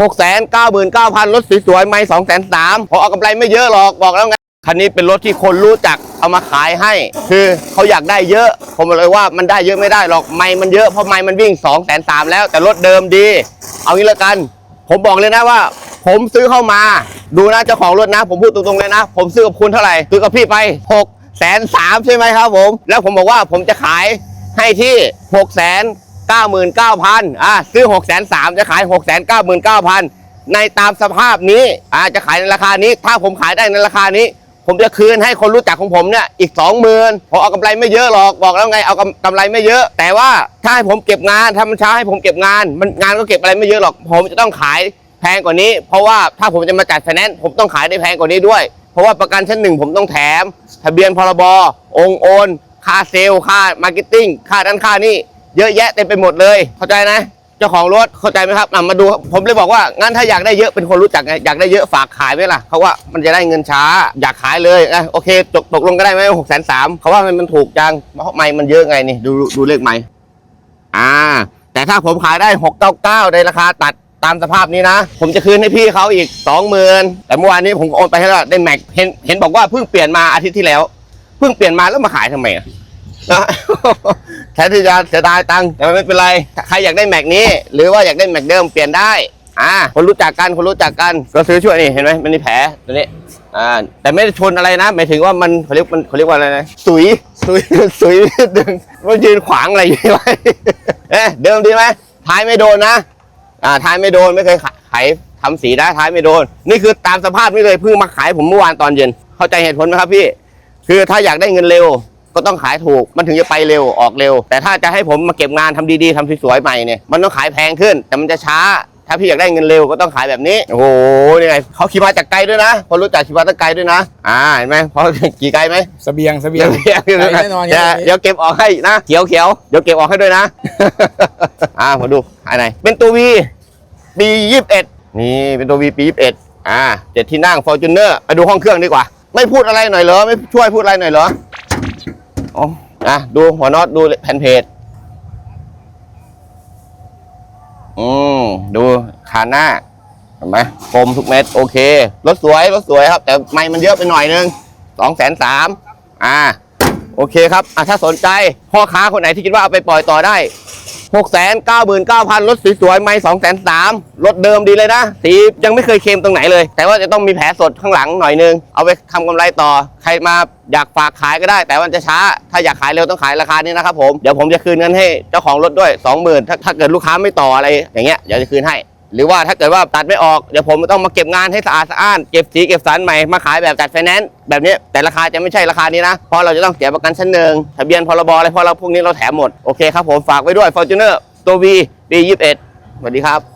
หกแสนเก้าหมื่นเก้าพันรถสวยๆไม่สองแสนสามพอเอากำไรไม่เยอะหรอกบอกแล้วไงคันนี้เป็นรถที่คนรู้จักเอามาขายให้ คือเขาอยากได้เยอะ ผมบอกเลยว่ามันได้เยอะไม่ได้หรอกไม่มันเยอะเพราะไม่มันวิ่ง2องแสนสามแล้วแต่รถเดิมดี เอางี้ละกัน ผมบอกเลยนะว่า ผมซื้อเข้ามา ดูนะเจ้าของรถนะ ผมพูดตรงๆเลยนะ ผมซื้อกับคุณเท่าไหร่ซื้อกับพี่ไป6กแสนสามใช่ไหมครับผม แล้วผมบอกว่าผมจะขายให้ที่6กแสน เก้าหมื่นเก้าพันอะซื้อ6กแสนสามจะขาย6กแสนเก้าหมื่นเก้าพันในตามสภาพนี้อ่าจะขายในราคานี้ ถ้าผมขายได้ในราคานี้ ผมจะคืนให้คนรู้จักของผมเนี่ยอีกสองหมื่นผมเอากำไรไม่เยอะหรอกบอกแล้วไงเอากำไรไม่เยอะ แต่ว่าถ้าให้ผมเก็บงานถ้ามันช้าให้ผมเก็บงาน มันงานก็เก็บอะไรไม่เยอะหรอก ผมจะต้องขายแพงกว่านี้ เพราะว่าถ้าผมจะมาจัดไฟแนนซ์ผมต้องขายได้แพงกว่านี้ด้วย เพราะว่าประกันชั้นหนึ่งผมต้องแถม ทะเบียนพรบองค์โอน ค่าเซลล์ค่ามาร์เก็ตติ้งค่านั้นค่านี่ เยอะแยะเต็มไปหมดเลย เข้าใจนะ เจ้าของรถเข้าใจไหมครับอะมาดู ผมเลยบอกว่างั้นถ้าอยากได้เยอะเป็นคนรู้จักไงอยากได้เยอะฝากขายไหมล่ะเขาว่ามันจะได้เงินช้า อยากขายเลยอะโอเคตกตกลงก็ได้ไหมหกแสนสามเขาว่ามันมันถูกจังเพราะไม่มันเยอะไงนี่ดูดูเลขไม่อ่า แต่ถ้าผมขายได้หกเก้าเก้าในราคาตัดตามสภาพนี้นะ ผมจะคืนให้พี่เขาอีกสองหมื่นแต่เมื่อวานนี้ผมโอนไปให้แล้วได้แม็กเห็นเห็นบอกว่าเพิ่งเปลี่ยนมาอาทิตย์ที่แล้ว เพิ่งเปลี่ยนมาแล้วมาขายทำไมอะนะ แทนที่จะเสียดายตังค์แต่ไม่เป็นไร ใครอยากได้แม็กนี้ หรือว่าอยากได้แม็กเดิมเปลี่ยนได้ อ่า คนรู้จักกัน คนรู้จักกัน ก็ซื้อช่วยนี่ เห็นไหมมันมีแผลตัวนี้ อ่า แต่ไม่ได้ชนอะไรนะ หมายถึงว่ามันเขาเรียกมันเขาเรียกว่าอะไรนะ สุย สุย สุยนิดนึงมันยืนขวางอะไรอยู่ไว้เอ๊ะเดิมดีไหมท้ายไม่โดนนะ อ่า ท้ายไม่โดน ไม่เคยขายทำสีได้ท้ายไม่โดน นี่คือตามสภาพนี้เลยเพิ่งมาขายผมเมื่อวานตอนเย็น เข้าใจเหตุผลไหมครับพี่ คือถ้าอยากได้เงินเร็ว ก็ต้องขายถูกมันถึงจะไปเร็วออกเร็ว แต่ถ้าจะให้ผมมาเก็บงานทำดีๆทำสวยๆใหม่เนี่ยมันต้องขายแพงขึ้น แต่มันจะช้า ถ้าพี่อยากได้เงินเร็วก็ต้องขายแบบนี้ โอ้โหนี่ไงเขาขี่มาจากไกลด้วยนะคนรู้จักขี่มาจากไกลด้วยนะอ่าเห็นไหมเพราะขี่ไกลไหมเสบียงเสบียเดี๋งยวเดี๋ยวไกลแน่นอนเดี๋ยวครับเดี๋ยวเก็บออกให้นะเขียวเขียวเดี๋ยวเก็บออกให้ด้วยนะอ่ามาดูอันไหนเป็นตัววีปียี่สิบเอ็ดนี่เป็นตัววีปียี่สิบเอ็ดอ่าเจ็ดที่นั่งฟอร์จูเนอร์ไปดูห้องเครื่องดีกว่า ไม่พูดอะไรหน่อยเหรอไม่ช่วยพูดอะไรหน่อยเหรอ อ๋ออะดูหัวน็อตดูแผ่นเพจอืมดูคานหน้าเห็นไหมคมทุกเม็ดโอเครถสวยรถสวยครับ แต่ไม่มันเยอะไปหน่อยนึงสองแสนสามอ่า โอเคครับอะถ้าสนใจพ่อค้าคนไหนที่คิดว่าเอาไปปล่อยต่อได้ หกแสนเก้าหมื่นเก้าพันรถสวยๆไม่สองแสนสามรถเดิมดีเลยนะ สียังไม่เคยเค็มตรงไหนเลย แต่ว่าจะต้องมีแผลสดข้างหลังหน่อยนึง เอาไปทำกำไรต่อ ใครมาอยากฝากขายก็ได้ แต่วันจะช้า ถ้าอยากขายเร็วต้องขายราคานี้นะครับผม เดี๋ยวผมจะคืนเงินให้เจ้าของรถด้วยสองหมื่นถ้าถ้าเกิดลูกค้าไม่ต่ออะไรอย่างเงี้ย เดี๋ยวจะคืนให้ หรือว่าถ้าเกิดว่าตัดไม่ออกเดี๋ยวผมต้องมาเก็บงานให้สะอาดสะอ้านเก็บสีเก็บสันใหม่มาขายแบบจัดไฟแนนซ์แบบนี้แต่ราคาจะไม่ใช่ราคานี้นะเพราะเราจะต้องเสียประกันชั้นหนึ่งทะเบียนพรบอะไรเพราะเราพวกนี้เราแถมหมดโอเคครับผมฝากไว้ด้วย Fortuner ตัว V ปี21สวัสดีครับ